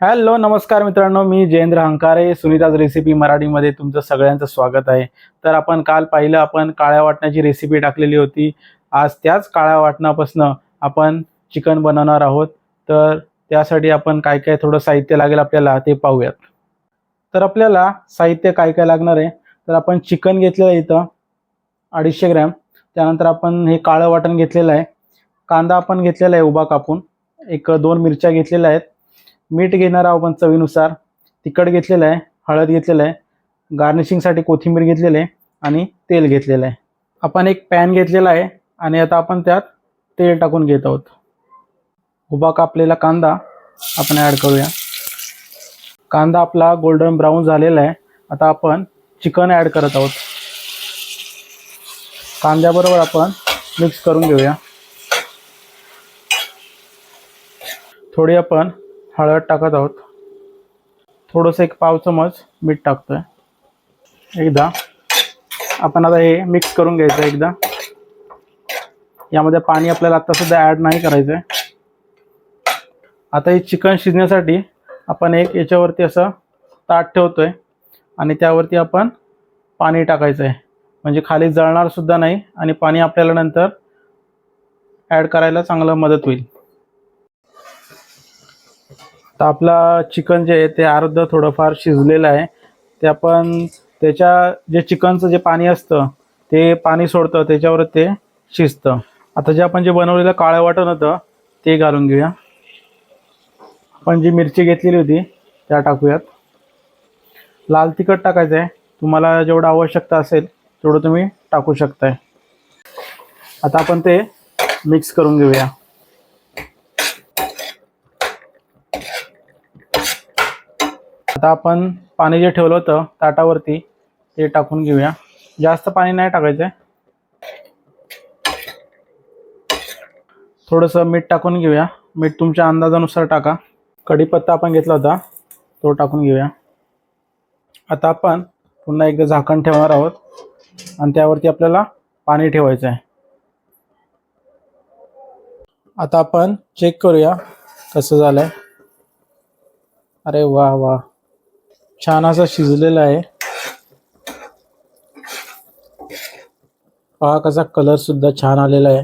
Hello नमस्कार मित्रांनो मी जयेंद्र हंकारे सुनीताज रेसिपी मराठीमध्ये तुमचं सगळ्यांचं स्वागत आहे. तर आपण काल पाहिलं आपण काळ्या वाटणाची रेसिपी टाकलेली होती. आज त्याच काळ्या वाटणापासून आपण चिकन बनवणार आहोत. तर त्यासाठी आपण काय काय थोडं साहित्य लागेल आपल्याला ते पाहूयात. तर आपल्याला साहित्य काय काय लागणार आहे? तर आपण चिकन घेतलेलं आहे इथं अडीचशे ग्रॅम. त्यानंतर आपण हे काळं वाटण घेतलेलं आहे. कांदा आपण घेतलेला आहे उभा कापून. एक दोन मिरच्या घेतलेल्या आहेत. मीठ घेणार आहोत आपण चवीनुसार. तिखट घेतलेलं आहे हळद घेतलेलं आहे गार्निशिंगसाठी कोथिंबीर घेतलेलं आहे आणि तेल घेतलेलं आहे. आपण एक पॅन घेतलेला आहे आणि आता आपण त्यात तेल टाकून घेत आहोत. उभा कापलेला कांदा आपण ॲड करूया. कांदा आपला गोल्डन ब्राऊन झालेला आहे. आता आपण चिकन ॲड करत आहोत. कांद्याबरोबर आपण मिक्स करून घेऊया. थोडी आपण हळद टाकत आहोत. थोडंसं एक पाव चमच मीठ टाकतोय. एकदा आपण आता हे मिक्स करून घ्यायचं एकदा. यामध्ये पाणी आपल्याला आता सुद्धा ॲड नाही करायचं आहे आता हे चिकन शिजण्यासाठी आपण एक याच्यावरती असं ताट ठेवतोय आणि त्यावरती आपण पाणी टाकायचं आहे म्हणजे खाली जळणार सुद्धा नाही आणि पाणी आपल्याला नंतर ॲड करायला चांगलं मदत होईल. तर आपला चिकन जे आहे ते अर्ध थोडंफार शिजलेलं आहे. ते आपण त्याच्या जे चिकनचं जे पाणी असतं ते पाणी सोडतं त्याच्यावर ते शिजतं. आता जे आपण जे बनवलेलं काळं वाटण होतं ते घालून घेऊया. आपण जी मिरची घेतलेली होती त्या टाकूयात. लाल तिखट टाकायचं आहे. तुम्हाला जेवढं आवश्यकता असेल तेवढं तुम्ही टाकू शकताय. आता आपण ते मिक्स करून घेऊया. आता आपण पाणी जे ठेवलं होतं ताटावरती ते टाकून घेऊया. जास्त पाणी नाही टाकायचं थोडंसं मीठ टाकून घेऊया. मीठ तुमच्या अंदाजानुसार टाका. कढीपत्ता आपण घेतला होता तो टाकून घेऊया. आता आपण पुन्हा एकदा झाकण ठेवणार आहोत आणि त्यावरती आपल्याला पाणी ठेवायचं आहे आता आपण चेक करूया कसं झालंय. अरे वा वा. छान असं शिजलेलं आहे. पहा कसा कलर सुद्धा छान आलेला आहे.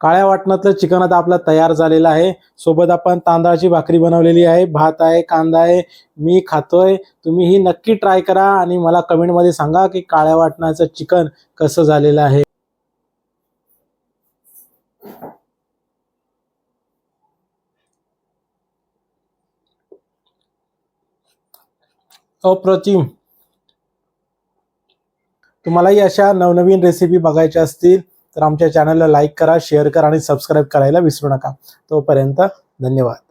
काळ्या वाटणातलं चिकन आता आपला तयार झालेलं आहे. सोबत आपण तांदळाची भाकरी बनवलेली आहे. भात आहे कांदा आहे. मी खातोय. तुम्ही ही नक्की ट्राय करा आणि मला कमेंटमध्ये सांगा की काळ्या वाटणाचं चिकन कसं झालेलं आहे. अप्रतिम. तुम्हालाही अशा नवनवीन रेसिपी बघायच्या असतील तर आमच्या चॅनलला लाईक करा शेअर करा आणि सबस्क्राईब करायला विसरू नका. तोपर्यंत धन्यवाद.